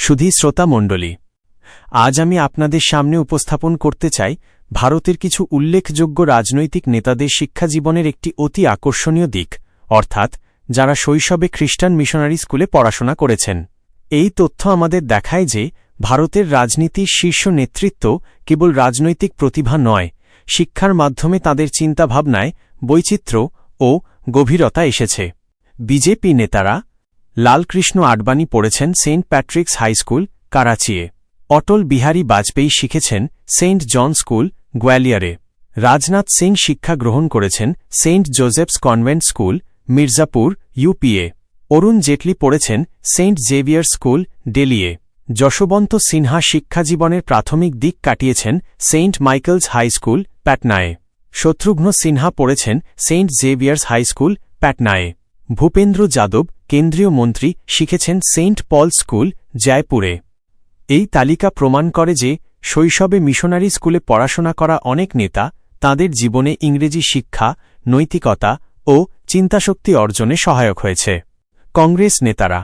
সুধী শ্রোতা মণ্ডলী, আজ আমি আপনাদের সামনে উপস্থাপন করতে চাই ভারতের কিছু উল্লেখযোগ্য রাজনৈতিক নেতাদের শিক্ষাজীবনের একটি অতি আকর্ষণীয় দিক, অর্থাৎ যারা শৈশবে খ্রিস্টান মিশনারি স্কুলে পড়াশোনা করেছেন। এই তথ্য আমাদের দেখায় যে ভারতের রাজনীতির শীর্ষ নেতৃত্ব কেবল রাজনৈতিক প্রতিভা নয়, শিক্ষার মাধ্যমে তাদের চিন্তাভাবনায় বৈচিত্র্য ও গভীরতা এসেছে। বিজেপি নেতারা লালকৃষ্ণ আডবাণী পড়েছেন সেন্ট প্যাট্রিক্স হাই স্কুল, কারাচিয়ে। অটল বিহারী বাজপেয়ী শিখেছেন সেন্ট জন স্কুল গ্বালিয়রে রাজনাথ সিং শিক্ষা গ্রহণ করেছেন Saint Joseph's Convent School, Mirzapur, UPA. Arun Jaitley পড়েছেন সেন্ট জেভিয়ার স্কুল, ডেলিয়ে। যশবন্ত সিনহা শিক্ষাজীবনের প্রাথমিক দিক কাটিয়েছেন সেন্ট মাইকেলস হাই স্কুল, প্যাটনায়ে। শত্রুঘ্ন সিনহা পড়েছেন সেন্ট জেভিয়ার্স হাই স্কুল, প্যাটনায়ে। ভূপেন্দ্র যাদব কেন্দ্রীয় মন্ত্রী শিখেছেন সেন্ট পল স্কুল, জয়পুরে। এই তালিকা প্রমাণ করে যে শৈশবে মিশনারি স্কুলে পড়াশোনা করা অনেক নেতা তাদের জীবনে ইংরেজি শিক্ষা, নৈতিকতা ও চিন্তাশক্তি অর্জনে সহায়ক হয়েছে। কংগ্রেস নেতারা,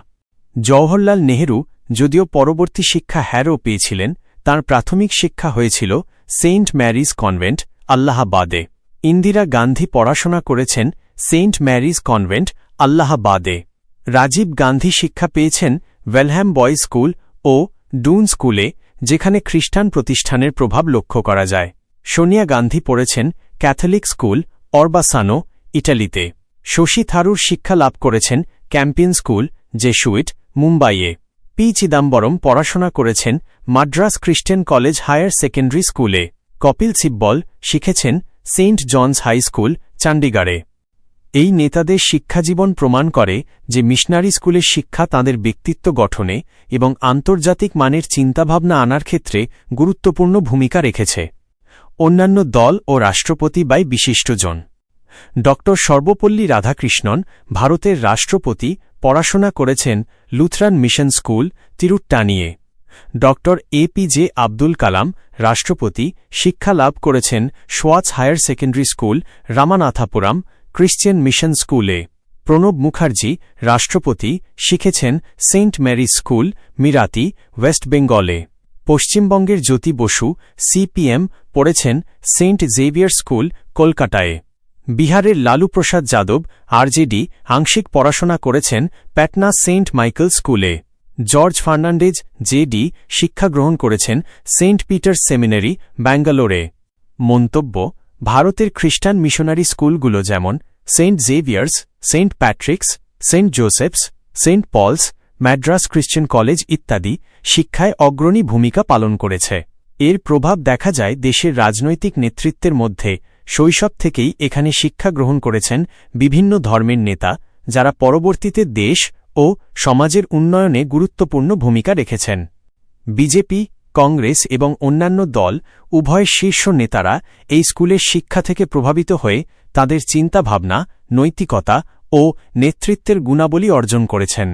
জওহরলাল নেহেরু যদিও পরবর্তী শিক্ষা হ্যারও পেয়েছিলেন, তার প্রাথমিক শিক্ষা হয়েছিল সেন্ট ম্যারিজ কনভেন্ট, আল্লাহাবাদে। ইন্দিরা গান্ধী পড়াশোনা করেছেন সেন্ট ম্যারিজ কনভেন্ট আল্লাহাবাদে রাজীব গান্ধী শিক্ষা পেয়েছেন ওয়েলহ্যাম বয়েজ স্কুল ও ডুন স্কুলে, যেখানে খ্রিস্টান প্রতিষ্ঠানের প্রভাব লক্ষ্য করা যায়। সোনিয়া গান্ধী পড়েছেন ক্যাথলিক স্কুল অরবাসানো, ইটালিতে। শশী থারুর শিক্ষা লাভ করেছেন ক্যাম্পিয়ন স্কুল জেসুইট মুম্বাইয়ে। পি চিদাম্বরম পড়াশোনা করেছেন মাদ্রাস খ্রিস্টান কলেজ হায়ার সেকেন্ডারি স্কুলে। কপিল সিব্বল শিখেছেন সেন্ট জনস হাই স্কুল, চণ্ডীগড়ে। এই নেতাদের শিক্ষাজীবন প্রমাণ করে যে মিশনারি স্কুলের শিক্ষা তাঁদের ব্যক্তিত্ব গঠনে এবং আন্তর্জাতিক মানের চিন্তাভাবনা আনার ক্ষেত্রে গুরুত্বপূর্ণ ভূমিকা রেখেছে। অন্যান্য দল ও রাষ্ট্রপতি বাই বিশিষ্টজন। ড. সর্বপল্লী রাধাকৃষ্ণন ভারতের রাষ্ট্রপতি, পড়াশোনা করেছেন লুথরান মিশন স্কুল তিরুট্টানিয়ে ড. এপিজে আব্দুল কালাম, রাষ্ট্রপতি, শিক্ষা লাভ করেছেন swatch Higher Secondary School, Ramanathapuram Christian Mission স্কুলে প্রণব মুখার্জি, রাষ্ট্রপতি, শিখেছেন Saint Mary School, Mirati, West বেঙ্গলে পশ্চিমবঙ্গের জ্যোতি বসু, সিপিএম, পড়েছেন সেন্ট জেভিয়ার স্কুল, কলকাতায়। বিহারের লালু প্রসাদ যাদব, আরজেডি, আংশিক পড়াশোনা করেছেন প্যাটনা সেন্ট মাইকেল স্কুলে জর্জ ফার্নান্ডেজ, জেডি, শিক্ষা গ্রহণ করেছেন সেন্ট পিটার সেমিনারি, ব্যাঙ্গালোরে মন্তব্য ভারতের খ্রিস্টান মিশনারি স্কুলগুলো যেমন Saint Xavier's, Saint Patrick's, Saint Joseph's, Saint Paul's, Madras Christian College ইত্যাদি শিক্ষায় অগ্রণী ভূমিকা পালন করেছে। এর প্রভাব দেখা যায় দেশের রাজনৈতিক নেতৃত্বের মধ্যে। শৈশব থেকেই এখানে শিক্ষা গ্রহণ করেছেন বিভিন্ন ধর্মের নেতা, যারা পরবর্তীতে দেশ ও সমাজের উন্নয়নে গুরুত্বপূর্ণ ভূমিকা রেখেছেন। বিজেপি কংগ্রেস এবং অন্যান্য দল, উভয় শীর্ষ নেতারা এই স্কুলের শিক্ষা থেকে প্রভাবিত হয়ে তাদের চিন্তাভাবনা, নৈতিকতা ও নেতৃত্বের গুণাবলী অর্জন করেছেন।